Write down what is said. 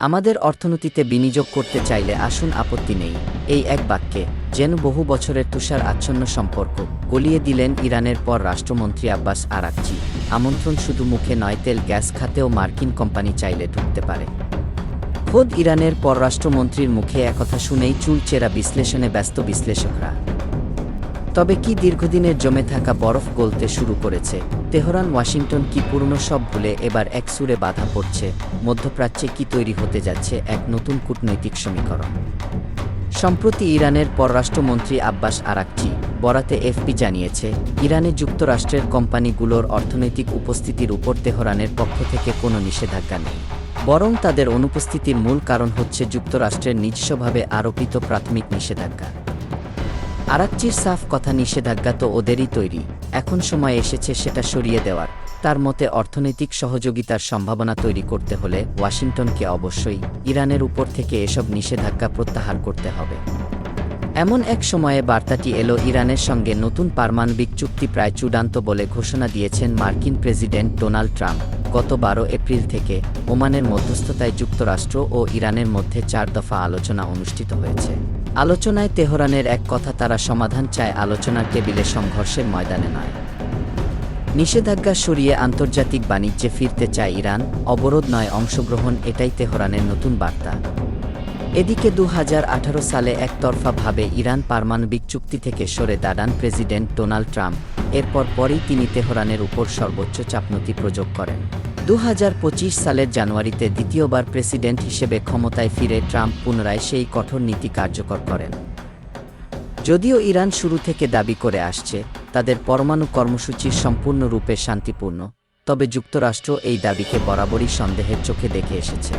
আমাদের অর্থনীতিতে বিনিয়োগ করতে চাইলে আসুন আপত্তি নেই। এই এক বাক্যে, যেন বহু বছরের তুষার আচ্ছন্ন সম্পর্ক গলিয়ে দিলেন ইরানের পর রাষ্ট্রমন্ত্রী আব্বাস আরাকচি। আমন্ত্রণ শুধু মুখে নয়, তেল, গ্যাস খাতেও মার্কিন কোম্পানি চাইলে ঢুকতে পারে। খোদ ইরানের পররাষ্ট্রমন্ত্রীর মুখে একথা শুনেই চুলচেরা বিশ্লেষণে ব্যস্ত বিশ্লেষকরা। তবে কি দীর্ঘদিনের জমে থাকা বরফ গলতে শুরু করেছে? তেহরান, ওয়াশিংটন কি পুরনো সব ভুলে এবার এক সুরে বাধা পড়ছে? মধ্যপ্রাচ্যে কি তৈরি হতে যাচ্ছে এক নতুন কূটনৈতিক সমীকরণ? সম্প্রতি ইরানের পররাষ্ট্রমন্ত্রী আব্বাস আরাকচি বরাতে এফপি জানিয়েছে, ইরানে যুক্তরাষ্ট্রের কোম্পানিগুলোর অর্থনৈতিক উপস্থিতির উপর তেহরানের পক্ষ থেকে কোনো নিষেধাজ্ঞা নেই। বরং তাদের অনুপস্থিতির মূল কারণ হচ্ছে যুক্তরাষ্ট্রের নিজস্বভাবে আরোপিত প্রাথমিক নিষেধাজ্ঞা। আরাকচির সাফ কথা নিষেধাজ্ঞা তো ওদেরই তৈরি। এখন সময় এসেছে সেটা সরিয়ে দেওয়ার। তার মতে অর্থনৈতিক সহযোগিতার সম্ভাবনা তৈরি করতে হলে ওয়াশিংটনকে অবশ্যই ইরানের উপর থেকে এসব নিষেধাজ্ঞা প্রত্যাহার করতে হবে। এমন এক সময়ে বার্তাটি এলো ইরানের সঙ্গে নতুন পারমাণবিক চুক্তি প্রায় চূড়ান্ত বলে ঘোষণা দিয়েছেন মার্কিন প্রেসিডেন্ট ডোনাল্ড ট্রাম্প। গত বারো এপ্রিল থেকে ওমানের মধ্যস্থতায় যুক্তরাষ্ট্র ও ইরানের মধ্যে চার দফা আলোচনা অনুষ্ঠিত হয়েছে। আলোচনায় তেহরানের এক কথা তারা সমাধান চায় আলোচনার টেবিলে সংঘর্ষের ময়দানে নয়। নিষেধাজ্ঞা সরিয়ে আন্তর্জাতিক বাণিজ্যে ফিরতে চায় ইরান, অবরোধ নয় অংশগ্রহণ, এটাই তেহরানের নতুন বার্তা। এদিকে দু হাজার আঠারো সালে একতরফাভাবে ইরান পারমাণবিক চুক্তি থেকে সরে দাঁড়ান প্রেসিডেন্ট ডোনাল্ড ট্রাম্প। এরপর পরেই তিনি তেহরানের উপর সর্বোচ্চ চাপনতি প্রযোগ করেন। দু হাজার পঁচিশ সালের জানুয়ারিতে দ্বিতীয়বার প্রেসিডেন্ট হিসেবে ক্ষমতায় ফিরে ট্রাম্প পুনরায় সেই কঠোর নীতি কার্যকর করেন। যদিও ইরান শুরু থেকে দাবি করে আসছে, তাদের পরমাণু কর্মসূচি সম্পূর্ণরূপে শান্তিপূর্ণ, তবে যুক্তরাষ্ট্র এই দাবিকে বরাবরই সন্দেহের চোখে দেখে এসেছে।